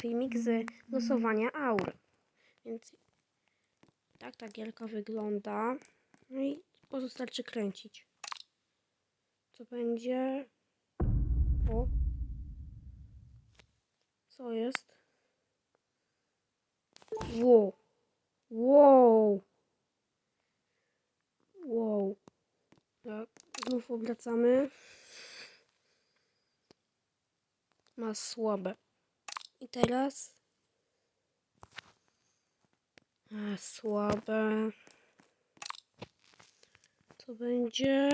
filmik z losowania aur. Więc tak ta gierka wygląda. No i pozostarczy kręcić. Co będzie? O. Co jest? Wow. Wow. Wow. Tak, znów obracamy. Ma słabe. I teraz. A, słabe. To będzie.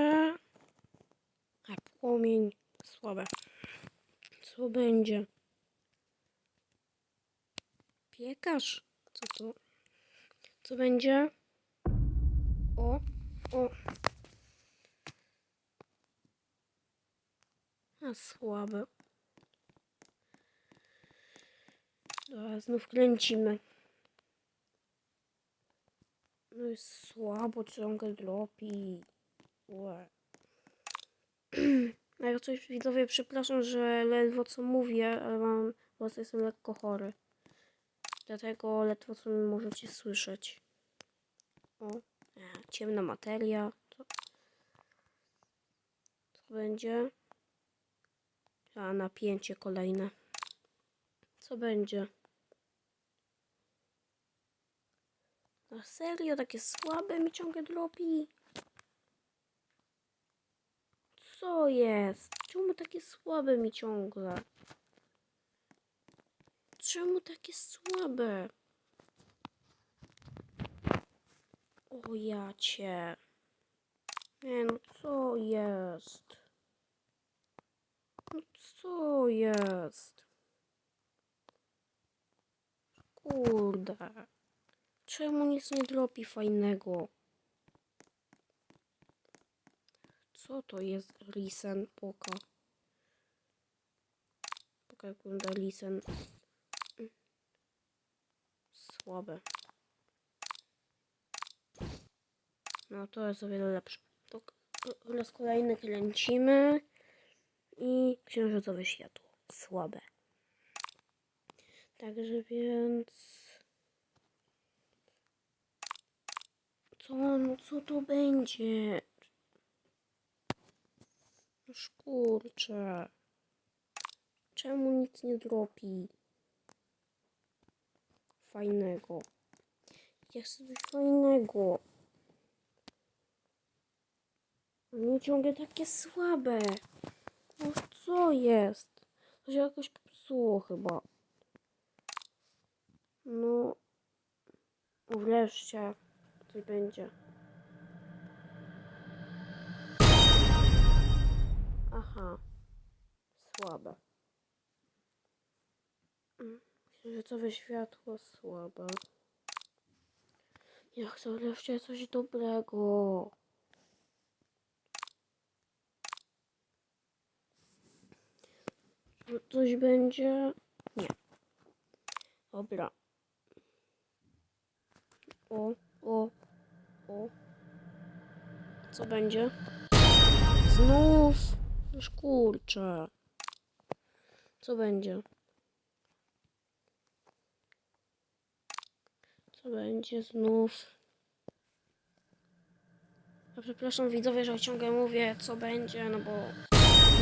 A, płomień. Słabe. Co będzie? Piekarz? Co to? Co będzie? O, o. A słabe. Znów kręcimy. No jest słabo, ciągle dropi. Łe. A jak coś widzowie, przepraszam, że ledwo co mówię, ale mam, prostu jestem lekko chory. Dlatego ledwo co możecie słyszeć. O, e, ciemna materia. Co, co będzie? A, napięcie kolejne. Co będzie? Na serio? Takie słabe mi ciągle dropi? Co jest? Czemu takie słabe mi ciągle? Czemu takie słabe? O ja cię. Nie no, co jest? No co jest? Kurde. Czemu nic nie dropi fajnego? Co to jest Risen? Poka. Poka jak wygląda Risen. Słabe. No to jest o wiele lepsze. To k- raz kolejny kręcimy. I księżycowe światło. Słabe. Także więc... No co to będzie? Noż kurczę. Czemu nic nie dropi? Fajnego. Ja chcę coś fajnego. Nie ciągle takie słabe. No co jest? To się jakoś popsuło chyba. No. Wreszcie coś będzie. Aha. Słabe. Mm, Księżycowe światło słabe. Ja chcę wreszcie coś dobrego. Czy Coś będzie? Nie. Dobra. O, o, o. Co będzie? Znów. Już kurczę. Co będzie? Co będzie znów? Ja przepraszam widzowie, że ciągle mówię co będzie, no bo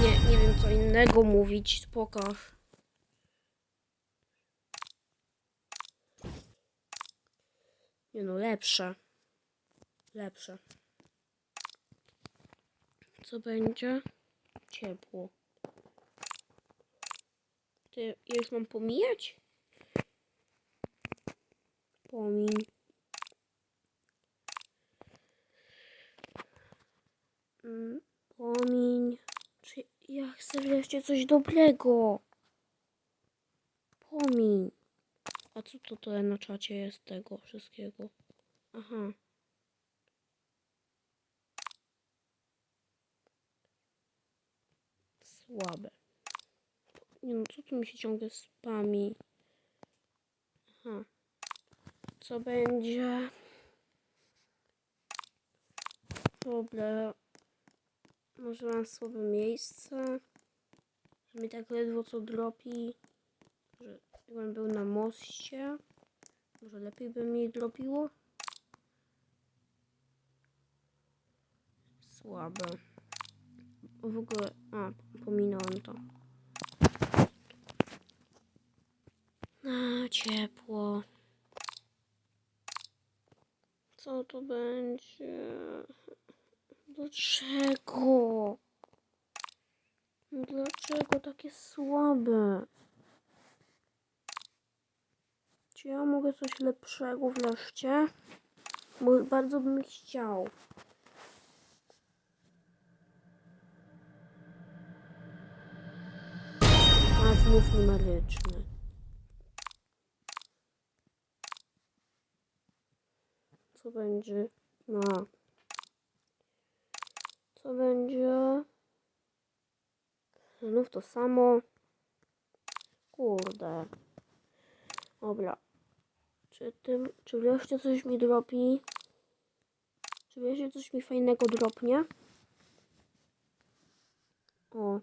nie, nie wiem co innego mówić. Spoko. Nie no, lepsze. Lepsze. Co będzie? Ciepło. Ty, ja już mam pomijać? Pomiń. Mm, Pomiń. Czy ja chcę wreszcie coś dobrego? Pomiń. A co to tutaj na czacie jest tego wszystkiego? Aha. Słabe. Nie no, co tu mi się ciągle spami? Aha. Co będzie? Dobra. Może mam słabe miejsce? Że mi tak ledwo co dropi. Że Jakbym był na moście, może lepiej by mi drobiło. Słabe. W ogóle, a, pominąłem to. A, ciepło. Co to będzie? Dlaczego? Dlaczego takie słabe? Czy ja mogę coś lepszego wreszcie? Bo bardzo bym chciał. Znów numeryczny. Co będzie? No. Co będzie? Znów to samo. Kurde. Dobra. Czy tym, czy wreszcie coś mi dropi? Czy wreszcie coś mi fajnego dropnie? O.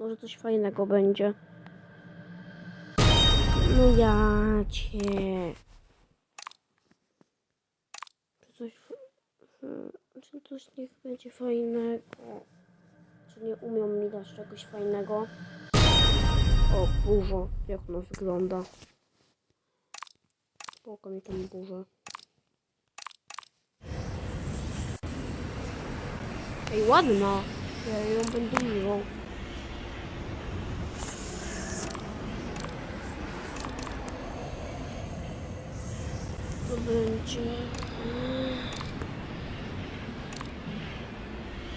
Może coś fajnego będzie. No ja cię. Czy coś... hmm, Czy coś niech będzie fajnego? Czy nie umią mi dać czegoś fajnego? O, burza. Jak ona wygląda? Spoko mi tam burza. Ej, ładna. Ja ją będę miło. To będzie...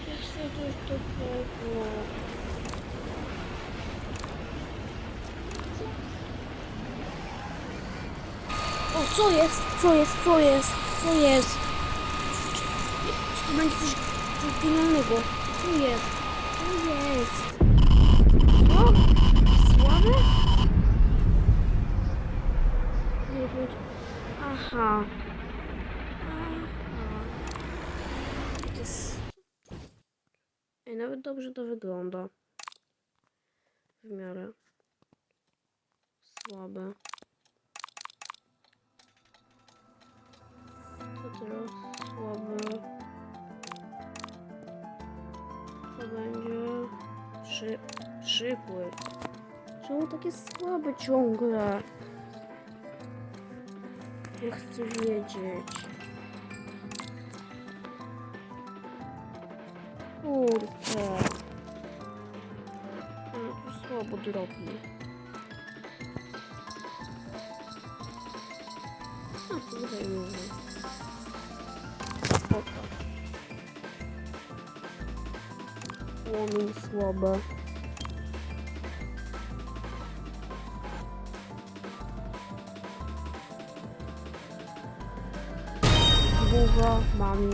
Ja chcę coś dobrego. O, co jest? Co jest? Co jest? Co jest? Czy to będzie coś, coś genialnego? Co jest? Co jest? Co? Słabe? Nie, to będzie... Aha. Jest... Ej, nawet dobrze to wygląda. W miarę. Słabe. Co teraz? Słabe. Co będzie? Trzy... Przypły. Czemu takie słabe ciągle? Ja chcę wiedzieć. Kurczę. No tu słabo drobi. A tutaj mówię. Spoko. Płomień słabe. Burza mam już.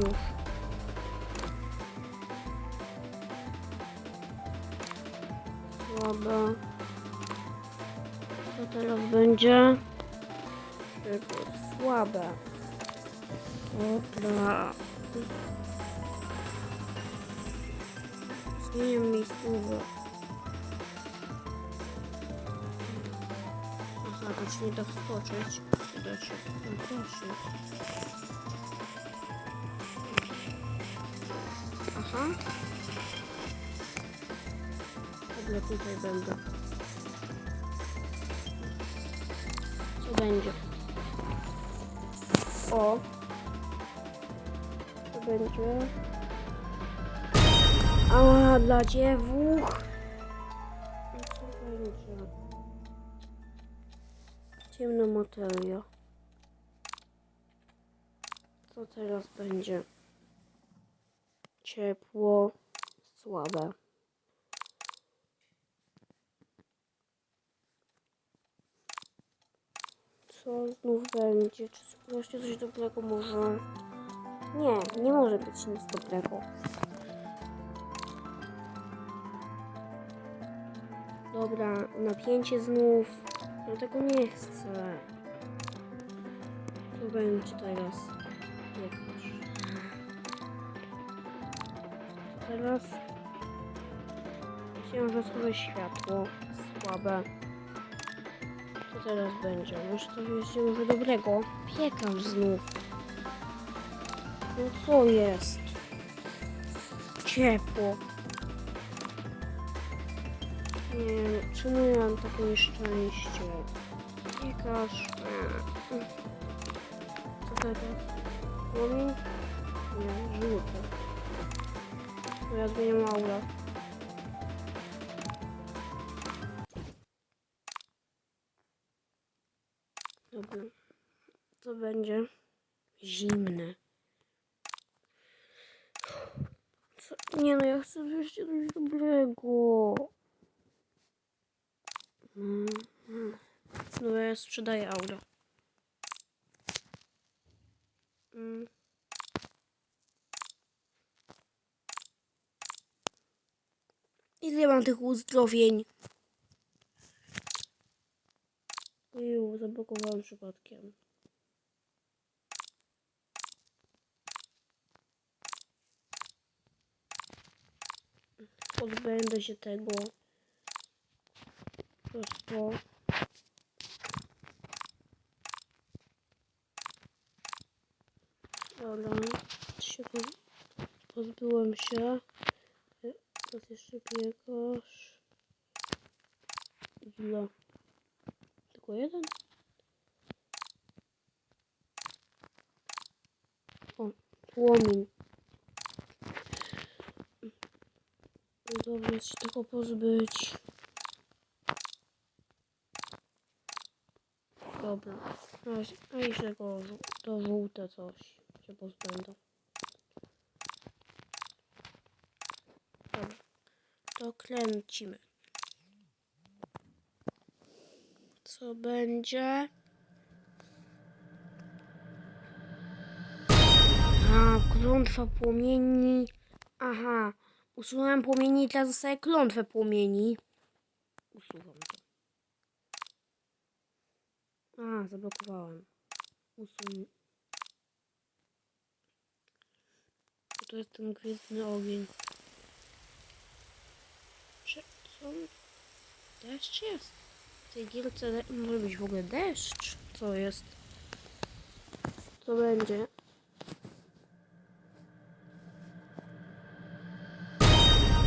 Słabe. Co teraz będzie? Szybko. Słabe. Dobra. Zmieniam to się nie da wskoczyć. Da się. No proszę. Aha. Dobra, tutaj będę. Co będzie? O. Co będzie? A, dla dziewuch. Co będzie? Ciemna materia. Co teraz będzie? Ciepło, słabe. Co znów będzie? Czy wreszcie coś dobrego może? Nie, nie może być nic dobrego. Dobra, napięcie znów. Ja tego nie chcę. Co będzie teraz? Piekarz. Teraz? Księżycowe światło. Słabe. Co teraz będzie? Może to jest może dobrego? Piekarz znów. No co jest? Ciepło. Nie wiem, czemu ja mam takie nieszczęście? Piekarz. Co teraz? Płomień? Ja zmieniam aurę. Dobra. Co będzie? Zimne. Co? Nie no, ja chcę wreszcie coś dobrego. Mm, mm. No ja sprzedaję aurę. Mm. Ile mam tych uzdrowień? Uju, zablokowałem przypadkiem. Pozbędę się tego. Prosto. Dobra, się poz- pozbyłem się. Teraz jeszcze piekarz. Ile? Tylko jeden? O, płomień. Dobrze się tego pozbyć. Dobra. A, jeszcze żół- to żółte coś się pozbędę. Dobra. To kręcimy. Co będzie? A, klątwa płomieni. Aha. Usunąłem płomieni i teraz zostaje klątwę płomieni. Usuwam to. A, zablokowałem. Usun. To jest ten gwiezdny ogień. Co? Deszcz jest? W tej gierce de- może być w ogóle deszcz. Co jest? Co będzie?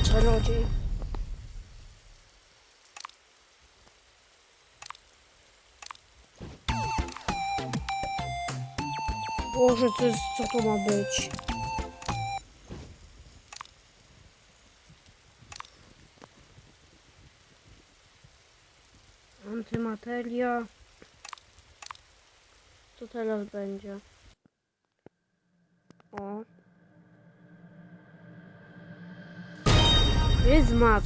Czarodziej. Boże, co, jest, co to ma być? Antymateria. Co teraz będzie? O. Pryzmat.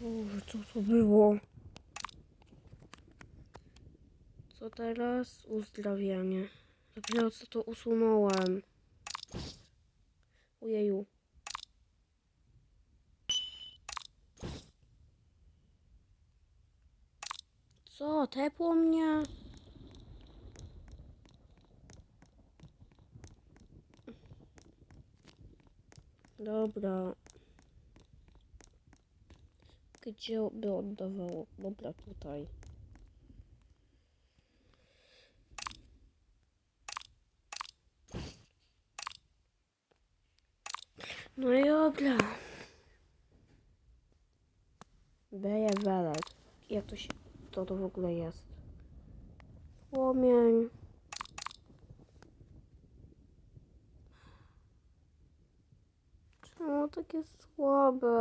Boże, co to było? Co teraz? Uzdrawianie. Dopiero co to usunąłem. Ojeju. Co? Tepło mnie? Dobra. Gdzie by oddawało? Dobra, tutaj. No i dobra. Beje welet. Jak to się... Co to w ogóle jest? Płomień. Czemu takie słabe?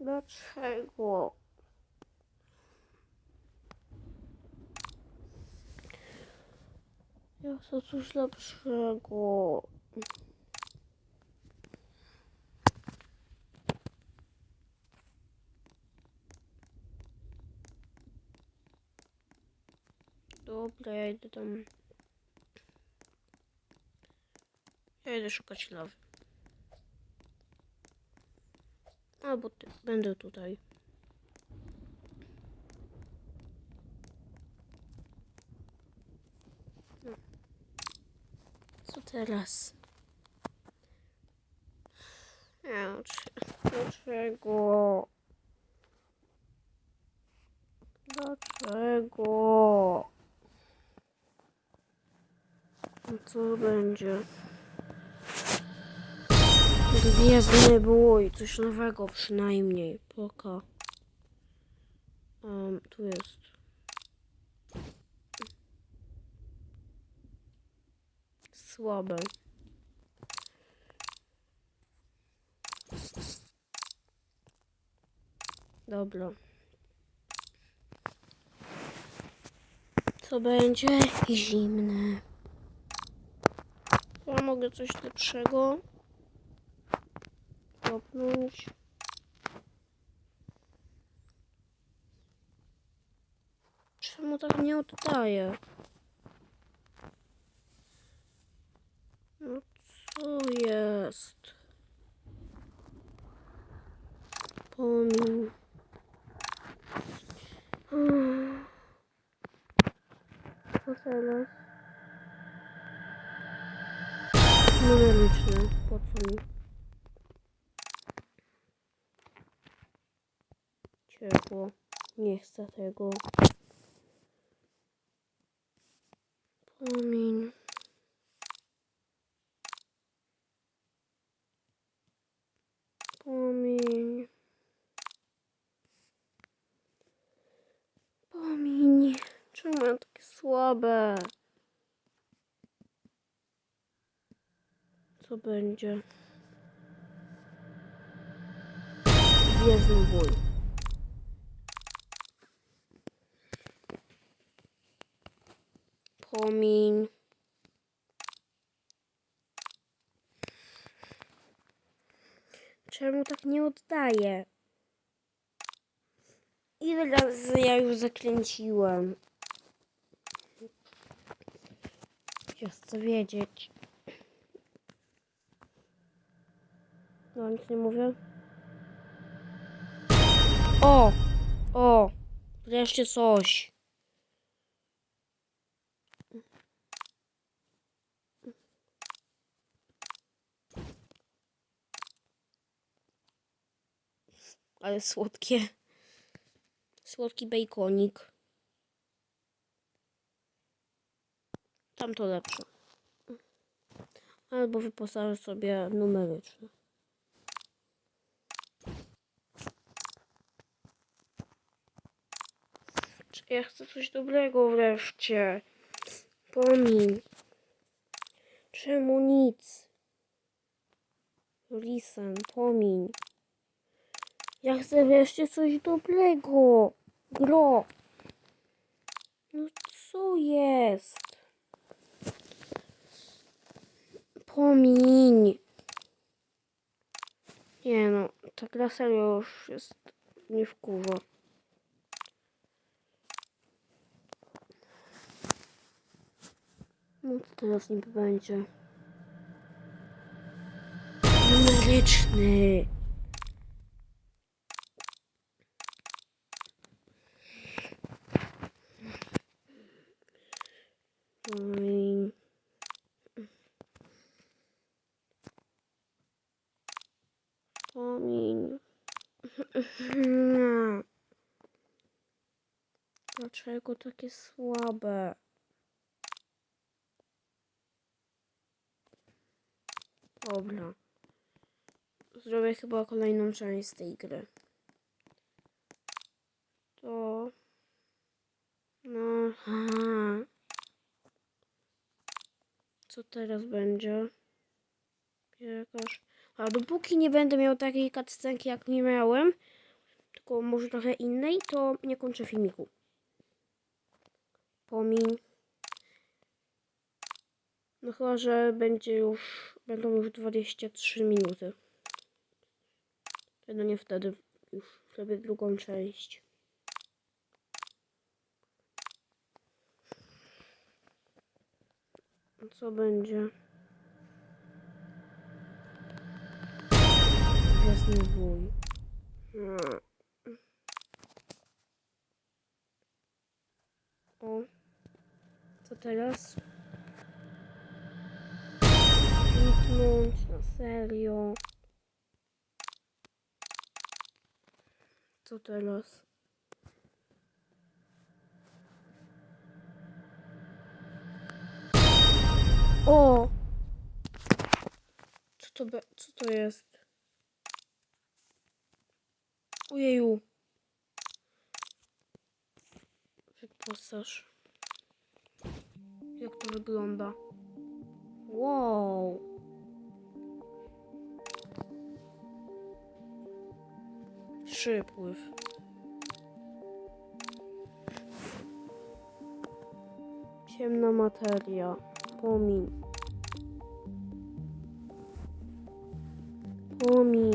Dlaczego? Ja chcę coś lepszego. Dobra, ja idę tam. Ja idę szukać lawy. Albo ty, będę tutaj. Co teraz? Dlaczego? Dlaczego? No Co będzie? Gwiezdny bój, coś nowego przynajmniej. Poka. Um, tu jest. Słabe. Dobra. Co będzie? Zimne. Ja mogę coś lepszego kopnąć. Czemu tak nie oddaje? No co jest? Pomin. Hmm. Co teraz? Numeryczne. Po co mi? Ciepło. Nie chcę tego. Płomień. Płomień. Płomień. Czemu mam takie słabe? Co będzie? Gwiezdny bój. Płomień. Czemu tak nie oddaje? Ile razy ja już zakręciłem? Chcę wiedzieć. No, nic nie mówię. O! O! Wreszcie coś. Ale słodkie. Słodki bejkonik. Tamto lepsze. Albo wyposażę sobie numeryczne. Czy Ja chcę coś dobrego wreszcie. Pomin. Czemu nic? Listen, pomin. Ja chcę wreszcie coś dobrego. Gro. No co jest? Pomiń. Nie no, ta gra serio już jest nie wkurza. No to teraz niby będzie. Numeryczny. Pomiń. Dlaczego takie słabe? Dobra. Zrobię chyba kolejną część tej gry. To... No... Aha. Co teraz będzie? Jakaż... A dopóki nie będę miał takiej cutscenki jak nie miałem, tylko może trochę innej, to nie kończę filmiku. Pomiń. No chyba, że będzie już, będą już 23 minuty. No nie wtedy już zrobię drugą część. Co będzie? Gwiazdny bój. Hmm. Kliknąć na serio. Co teraz? O! Co to, be, co to jest? Ojeju. Wyposaż. Jak to wygląda? Wow. Przypływ. Ciemna materia. Pomiń. Pomiń.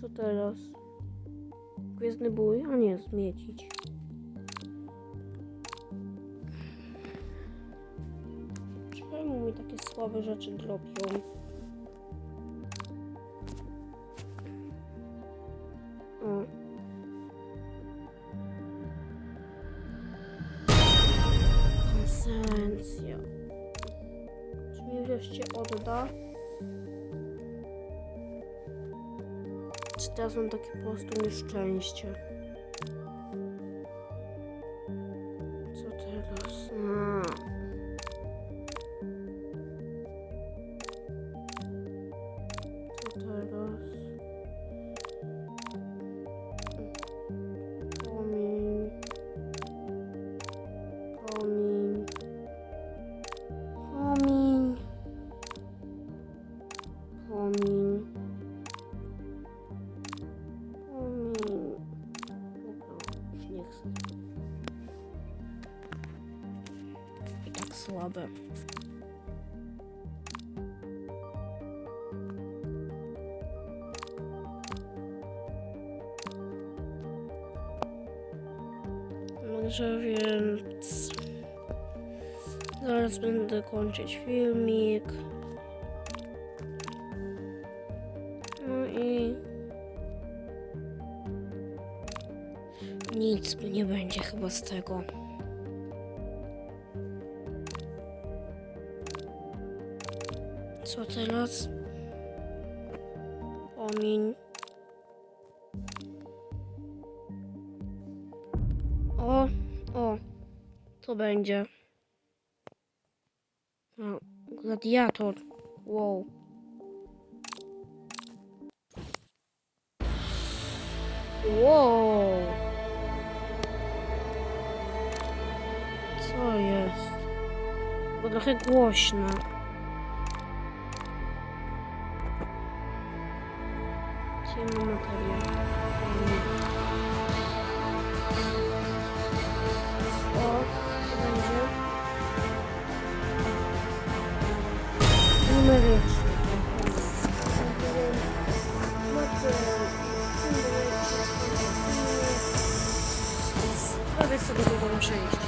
Co teraz? Gwiezdny bój? A nie, zmiecić. Słabe rzeczy drobią? O. Konsencja. Czy mi wreszcie odda? Czy teraz mam takie po prostu nieszczęście? Także więc zaraz będę kończyć filmik. No i nic nie będzie chyba z tego. Co teraz? Będzie. O, gladiator. Wow. Wow. Co jest? Bo trochę głośno. Ciemna materia. Prawie sobie tego muszę iść.